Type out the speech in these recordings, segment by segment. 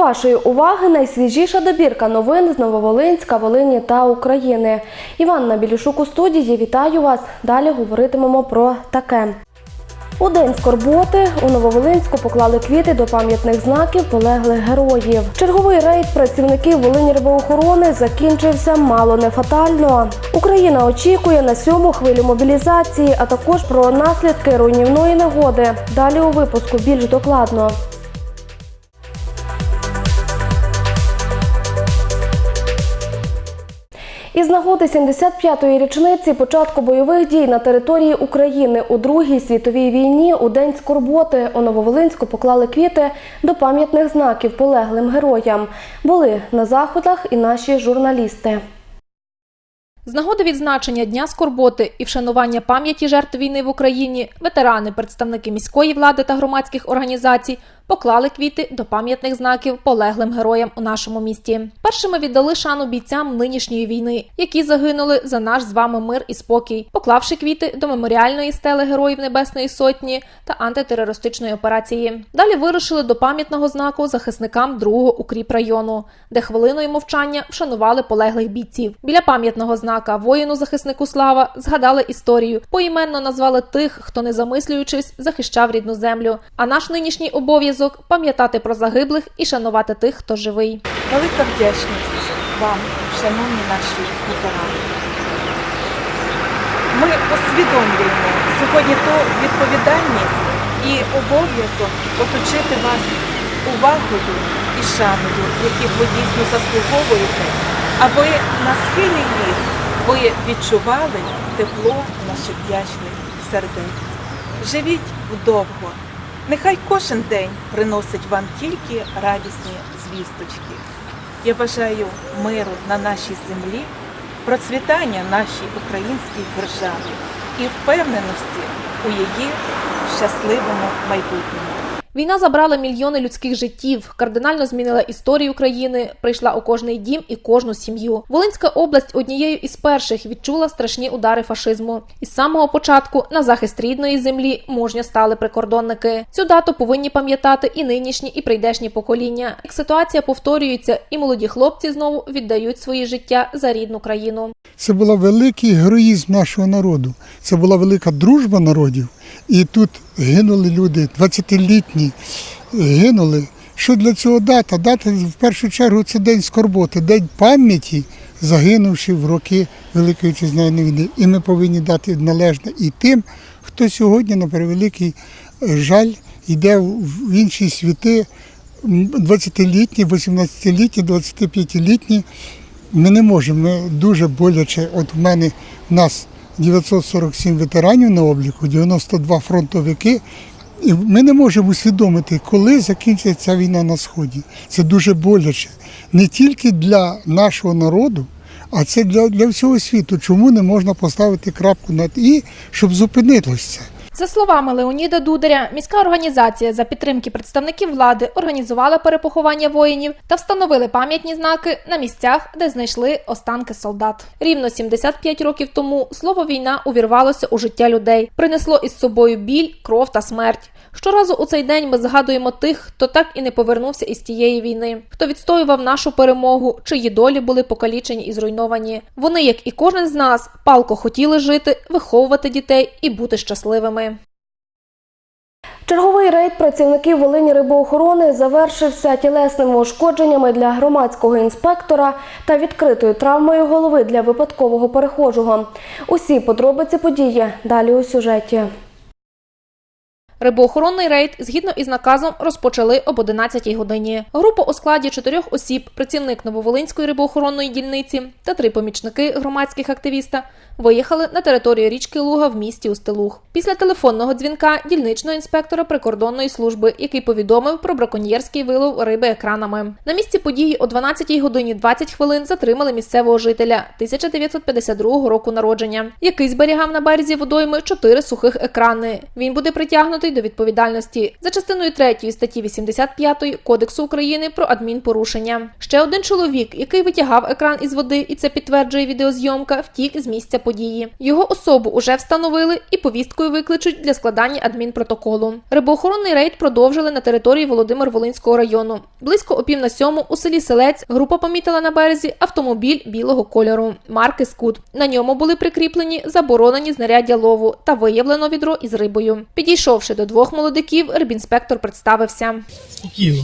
вашої уваги найсвіжіша добірка новин з Нововолинська, Волині та України. Іванна Білішук у студії. Вітаю вас. Далі говоритимемо про таке. У день скорботи у Нововолинську поклали квіти до пам'ятних знаків полеглих героїв. Черговий рейд працівників Волині рибоохорони закінчився мало не фатально. Україна очікує на сьому хвилю мобілізації, а також про наслідки руйнівної негоди. Далі у випуску більш докладно. Із нагоди 75-ї річниці початку бойових дій на території України у Другій світовій війні у день скорботи у Нововолинську поклали квіти до пам'ятних знаків полеглим героям. Були на заходах і наші журналісти. З нагоди відзначення Дня скорботи і вшанування пам'яті жертв війни в Україні ветерани, представники міської влади та громадських організацій поклали квіти до пам'ятних знаків полеглим героям у нашому місті. Першими віддали шану бійцям нинішньої війни, які загинули за наш з вами мир і спокій, поклавши квіти до меморіальної стели Героїв Небесної Сотні та антитерористичної операції. Далі вирушили до пам'ятного знаку захисникам другого укріп району, де хвилиною мовчання вшанували полеглих бійців. Біля пам'ятного знака воїну захиснику слава згадали історію, поіменно назвали тих, хто не замислюючись захищав рідну землю. А наш нинішній обов'язок пам'ятати про загиблих і шанувати тих, хто живий. Велика вдячність вам, шановні наші ветерани. Ми усвідомлюємо сьогодні ту відповідальність і обов'язок оточити вас увагою і шаною, яких ви дійсно заслуговуєте, аби на схилі їх ви відчували тепло наших вдячних сердець. Живіть вдовго. Нехай кожен день приносить вам тільки радісні звісточки. Я бажаю миру на нашій землі, процвітання нашій українській державі і впевненості у її щасливому майбутньому. Війна забрала мільйони людських життів, кардинально змінила історію України, прийшла у кожний дім і кожну сім'ю. Волинська область однією із перших відчула страшні удари фашизму. Із самого початку на захист рідної землі мужньо стали прикордонники. Цю дату повинні пам'ятати і нинішні, і прийдешні покоління. Як ситуація повторюється, і молоді хлопці знову віддають свої життя за рідну країну. Це був великий героїзм нашого народу. Це була велика дружба народів. І тут гинули люди, 20-літні гинули. Що для цього дата? Дата в першу чергу це день скорботи, день пам'яті загинувши в роки Великої Вітчизняної війни. І ми повинні дати належне і тим, хто сьогодні, на превеликий жаль, йде в інші світи, 20-літні, 18-літні, 25-літні. Ми не можемо, ми дуже боляче. От в мене в нас 947 ветеранів на обліку, 92 фронтовики. І ми не можемо усвідомити, коли закінчиться війна на сході. Це дуже боляче не тільки для нашого народу, а це для, для всього світу. Чому не можна поставити крапку над і, щоб зупинилося? За словами Леоніда Дударя, міська організація за підтримки представників влади організувала перепоховання воїнів та встановили пам'ятні знаки на місцях, де знайшли останки солдат. Рівно 75 років тому слово війна увірвалося у життя людей, принесло із собою біль, кров та смерть. Щоразу у цей день ми згадуємо тих, хто так і не повернувся із тієї війни, хто відстоював нашу перемогу, чиї долі були покалічені і зруйновані. Вони, як і кожен з нас, палко хотіли жити, виховувати дітей і бути щасливими. Черговий рейд працівників Волині рибоохорони завершився тілесними ушкодженнями для громадського інспектора та відкритою травмою голови для випадкового перехожого. Усі подробиці події далі у сюжеті. Рибоохоронний рейд згідно із наказом розпочали об 11 годині. Група у складі чотирьох осіб, працівник Нововолинської рибоохоронної дільниці та три помічники громадських активіста виїхали на територію річки Луга в місті Устилуг. Після телефонного дзвінка дільничного інспектора прикордонної служби, який повідомив про браконьєрський вилов риби екранами. На місці події о 12 годині 20 хвилин затримали місцевого жителя 1952 року народження, який зберігав на березі водойми чотири сухих екрани. Він буде притягнутий до відповідальності за частиною 3 статті 85 Кодексу України про адмінпорушення. Ще один чоловік, який витягав екран із води, і це підтверджує відеозйомка, втік з місця події. Події. Його особу уже встановили і повісткою викличуть для складання адмінпротоколу. Рибоохоронний рейд продовжили на території Володимир-Волинського району. Близько о пів на сьому у селі Селець група помітила на березі автомобіль білого кольору марки Скут. На ньому були прикріплені заборонені знаряддя лову та виявлено відро із рибою. Підійшовши до двох молодиків, рибінспектор представився. Спокійно.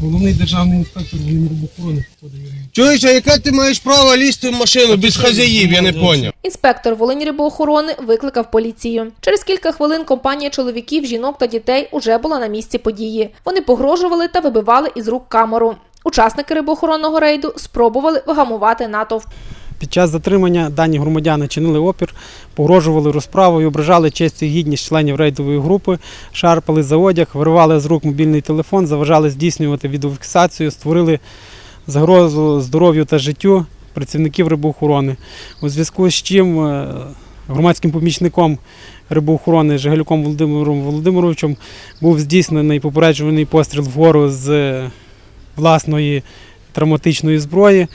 Головний державний інспектор Волиньрибохорони подивляє. Чуєш, а яке ти маєш право лізти в машину без хазяїв, я не поняв. Інспектор Волиньрибоохорони викликав поліцію. Через кілька хвилин компанія чоловіків, жінок та дітей уже була на місці події. Вони погрожували та вибивали із рук камеру. Учасники рибоохоронного рейду спробували вгамувати натовп. Під час затримання дані громадяни чинили опір, погрожували розправою, ображали честь і гідність членів рейдової групи, шарпали за одяг, виривали з рук мобільний телефон, заважали здійснювати відеофіксацію, створили загрозу здоров'ю та життю працівників рибоохорони. У зв'язку з чим е, громадським помічником рибоохорони Жигалюком Володимиром Володимировичем був здійснений попереджувальний постріл вгору з е, власної травматичної зброї.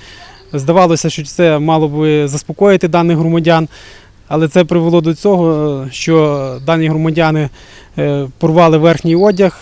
Здавалося, що це мало би заспокоїти даних громадян, але це привело до цього, що дані громадяни е, порвали верхній одяг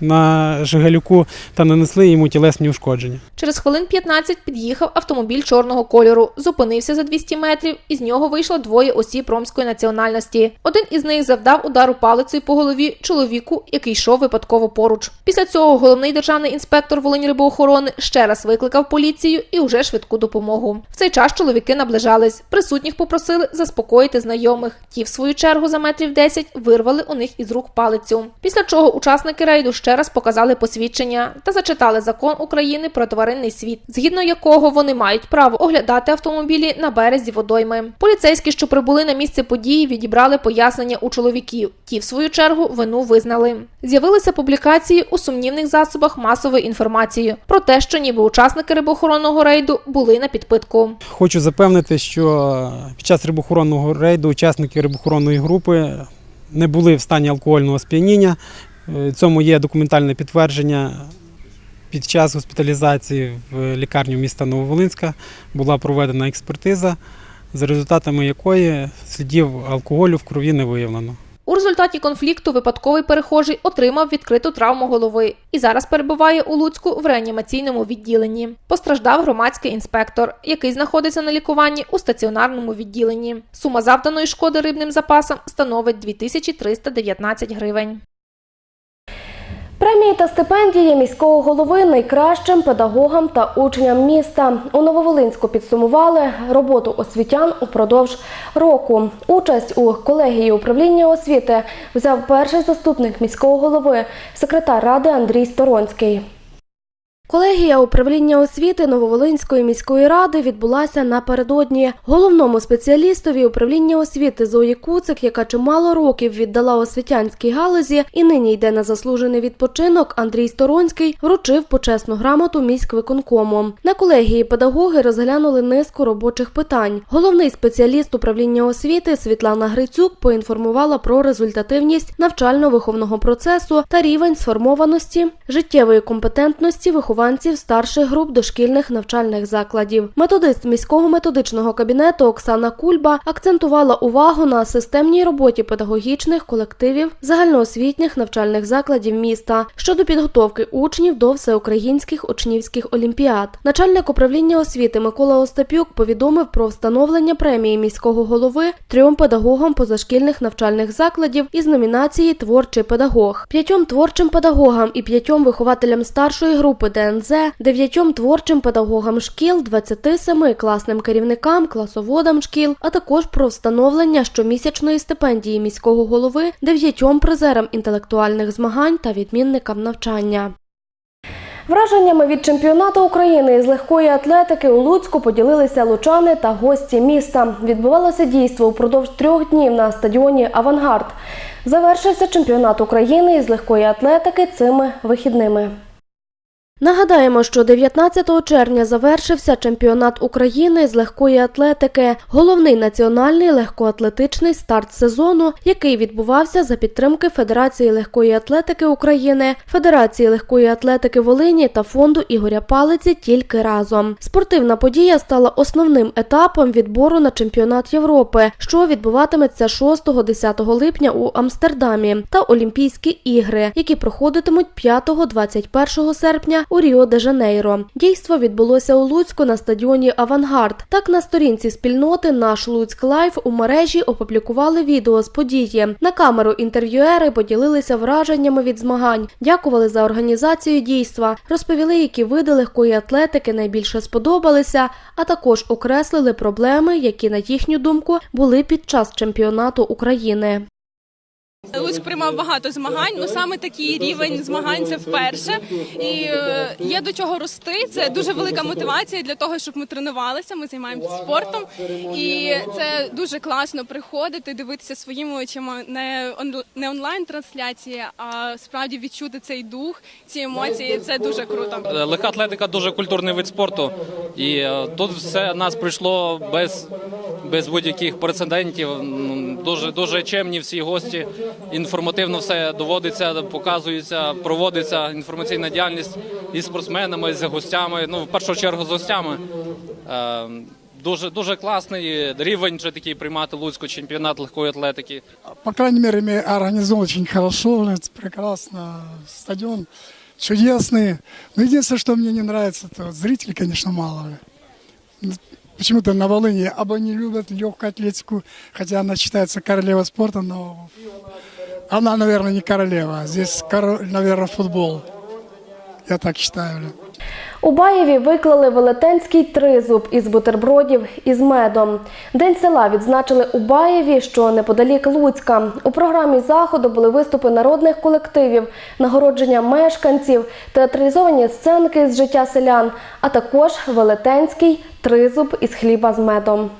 на Жигалюку та нанесли йому тілесні ушкодження. Через хвилин 15 під'їхав автомобіль чорного кольору, зупинився за 200 метрів, і з нього вийшло двоє осіб ромської національності. Один із них завдав удару палицею по голові чоловіку, який йшов випадково поруч. Після цього головний державний інспектор Волиньрибоохорони ще раз викликав поліцію і уже швидку допомогу. В цей час чоловіки наближались. Присутніх попросили заспокоїти знайомих. Ті, в свою чергу, за метрів 10 вирвали у них із рук палицю. Після чого учасники рейду ще раз показали посвідчення та зачитали закон України про тваринний світ, згідно якого вони мають право оглядати автомобілі на березі водойми. Поліцейські, що прибули на місце події, відібрали пояснення у чоловіків. Ті, в свою чергу, вину визнали. З'явилися публікації у сумнівних засобах масової інформації про те, що ніби учасники рибоохоронного рейду були на підпитку. Хочу запевнити, що під час рибохоронного рейду учасники рибохоронної групи не були в стані алкогольного сп'яніння. Е, Цьому є документальне підтвердження. Під час госпіталізації в лікарню міста Нововолинська була проведена експертиза, за результатами якої слідів алкоголю в крові не виявлено. У результаті конфлікту випадковий перехожий отримав відкриту травму голови і зараз перебуває у Луцьку в реанімаційному відділенні. Постраждав громадський інспектор, який знаходиться на лікуванні у стаціонарному відділенні. Сума завданої шкоди рибним запасам становить 2319 гривень. Премії та стипендії міського голови найкращим педагогам та учням міста. У Нововолинську підсумували роботу освітян упродовж року. Участь у колегії управління освіти взяв перший заступник міського голови, секретар ради Андрій Сторонський. Колегія управління освіти Нововолинської міської ради відбулася напередодні. Головному спеціалістові управління освіти Зої Куцик, яка чимало років віддала освітянській галузі і нині йде на заслужений відпочинок, Андрій Сторонський вручив почесну грамоту міськвиконкому. На колегії педагоги розглянули низку робочих питань. Головний спеціаліст управління освіти Світлана Грицюк поінформувала про результативність навчально-виховного процесу та рівень сформованості, життєвої компетентності вихованців старших груп дошкільних навчальних закладів. Методист міського методичного кабінету Оксана Кульба акцентувала увагу на системній роботі педагогічних колективів загальноосвітніх навчальних закладів міста щодо підготовки учнів до всеукраїнських учнівських олімпіад. Начальник управління освіти Микола Остапюк повідомив про встановлення премії міського голови трьом педагогам позашкільних навчальних закладів із номінації Творчий педагог, п'ятьом творчим педагогам і п'ятьом вихователям старшої групи ДНЗ, дев'ятьом творчим педагогам шкіл, 27 класним керівникам, класоводам шкіл, а також про встановлення щомісячної стипендії міського голови дев'ятьом призерам інтелектуальних змагань та відмінникам навчання. Враженнями від чемпіонату України із легкої атлетики у Луцьку поділилися лучани та гості міста. Відбувалося дійство упродовж трьох днів на стадіоні Авангард. Завершився чемпіонат України із легкої атлетики цими вихідними. Нагадаємо, що 19 червня завершився чемпіонат України з легкої атлетики, головний національний легкоатлетичний старт сезону, який відбувався за підтримки Федерації легкої атлетики України, Федерації легкої атлетики Волині та фонду Ігоря Палиці тільки разом. Спортивна подія стала основним етапом відбору на чемпіонат Європи, що відбуватиметься 6-10 липня у Амстердамі, та Олімпійські ігри, які проходитимуть 5-21 серпня у Ріо-де-Жанейро. Дійство відбулося у Луцьку на стадіоні Авангард. Так на сторінці спільноти наш Луцьк Лайф у мережі опублікували відео з події. На камеру інтерв'юери поділилися враженнями від змагань, дякували за організацію дійства, розповіли, які види легкої атлетики найбільше сподобалися, а також окреслили проблеми, які на їхню думку були під час чемпіонату України. Луцьк приймав багато змагань, ну саме такий рівень змагань це вперше. І е, є до чого рости. Це дуже велика мотивація для того, щоб ми тренувалися. Ми займаємося спортом, і це дуже класно приходити, дивитися своїми очима не он не онлайн трансляції, а справді відчути цей дух, ці емоції. Це дуже круто. Легка атлетика дуже культурний вид спорту, і е, тут все нас прийшло без, без будь-яких прецедентів. Дуже дуже чемні всі гості Інформативно все доводиться, показується, проводиться інформаційна діяльність із спортсменами, з гостями. Ну в першу чергу з гостями. Е, Дуже дуже класний рівень вже такий приймати Луцьку чемпіонат легкої атлетики. По крайней мере, мы организован очень хорошо, это прекрасно, стадион чудесный. Но единственное, что мне не нравится, это зрителей, конечно, мало. Почему-то на Волыне або не любят легкую атлетику, хотя она считается королевой спорта, но она, наверное, не королева. Здесь, король, наверное, футбол. Я так считаю. У Баєві виклали велетенський тризуб із бутербродів із медом. День села відзначили у Баєві, що неподалік Луцька. У програмі заходу були виступи народних колективів, нагородження мешканців, театралізовані сценки з життя селян, а також велетенський тризуб із хліба з медом.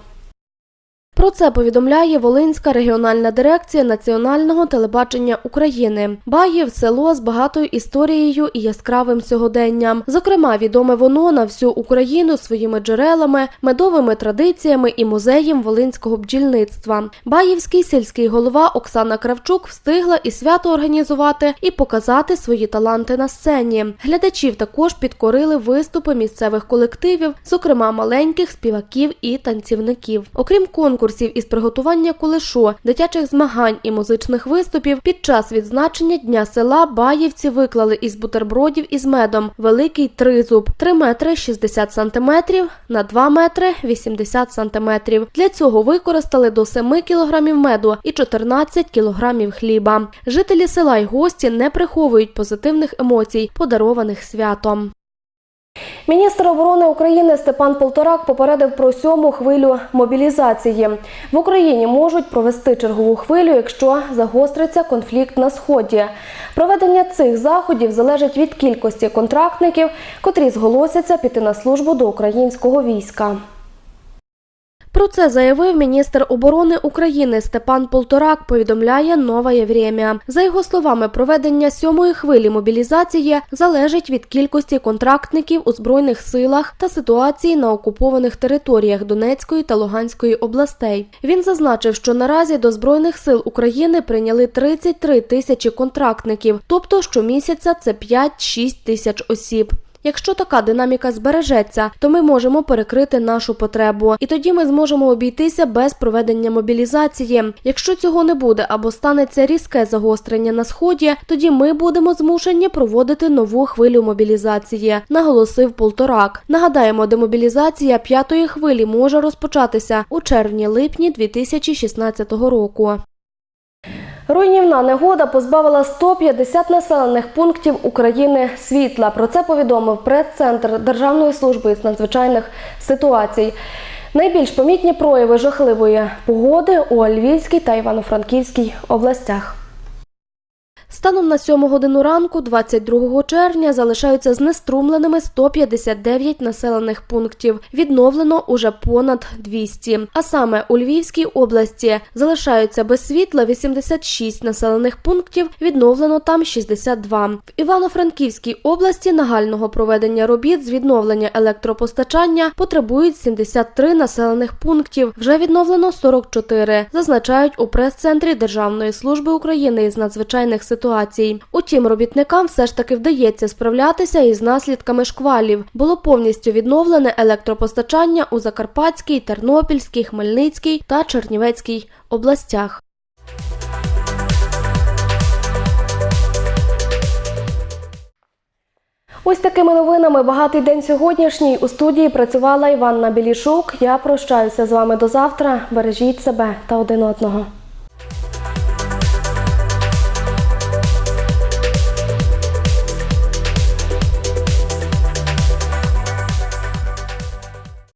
Про це повідомляє Волинська регіональна дирекція Національного телебачення України. Баїв село з багатою історією і яскравим сьогоденням. Зокрема, відоме воно на всю Україну своїми джерелами, медовими традиціями і музеєм волинського бджільництва. Баївський сільський голова Оксана Кравчук встигла і свято організувати, і показати свої таланти на сцені. Глядачів також підкорили виступи місцевих колективів, зокрема маленьких співаків і танцівників. Окрім конкурсів із приготування кулешу, дитячих змагань і музичних виступів, під час відзначення дня села Баївці виклали із бутербродів із медом великий тризуб 3 метри 60 сантиметрів на 2 метри 80 сантиметрів. Для цього використали до 7 кілограмів меду і 14 кілограмів хліба. Жителі села й гості не приховують позитивних емоцій, подарованих святом. Міністр оборони України Степан Полторак попередив про сьому хвилю мобілізації. В Україні можуть провести чергову хвилю, якщо загостриться конфлікт на сході. Проведення цих заходів залежить від кількості контрактників, котрі зголосяться піти на службу до українського війська. Про це заявив міністр оборони України Степан Полторак. Повідомляє «Нове Время». За його словами, проведення сьомої хвилі мобілізації залежить від кількості контрактників у збройних силах та ситуації на окупованих територіях Донецької та Луганської областей. Він зазначив, що наразі до збройних сил України прийняли 33 тисячі контрактників, тобто щомісяця це 5-6 тисяч осіб. Якщо така динаміка збережеться, то ми можемо перекрити нашу потребу, і тоді ми зможемо обійтися без проведення мобілізації. Якщо цього не буде або станеться різке загострення на сході, тоді ми будемо змушені проводити нову хвилю мобілізації, наголосив Полторак. Нагадаємо, демобілізація п'ятої хвилі може розпочатися у червні-липні 2016 року. Руйнівна негода позбавила 150 населених пунктів України світла. Про це повідомив прес-центр Державної служби з надзвичайних ситуацій. Найбільш помітні прояви жахливої погоди у Львівській та Івано-Франківській областях. Станом на 7 годину ранку, 22 червня, залишаються знеструмленими 159 населених пунктів. Відновлено уже понад 200. А саме у Львівській області залишаються без світла 86 населених пунктів, відновлено там 62. В Івано-Франківській області нагального проведення робіт з відновлення електропостачання потребують 73 населених пунктів. Вже відновлено 44, зазначають у прес-центрі Державної служби України із надзвичайних ситуацій. Утім, робітникам все ж таки вдається справлятися із наслідками шквалів. Було повністю відновлене електропостачання у Закарпатській, Тернопільській, Хмельницькій та Чернівецькій областях. Ось такими новинами багатий день сьогоднішній. У студії працювала Іванна Білішук. Я прощаюся з вами до завтра. Бережіть себе та один одного.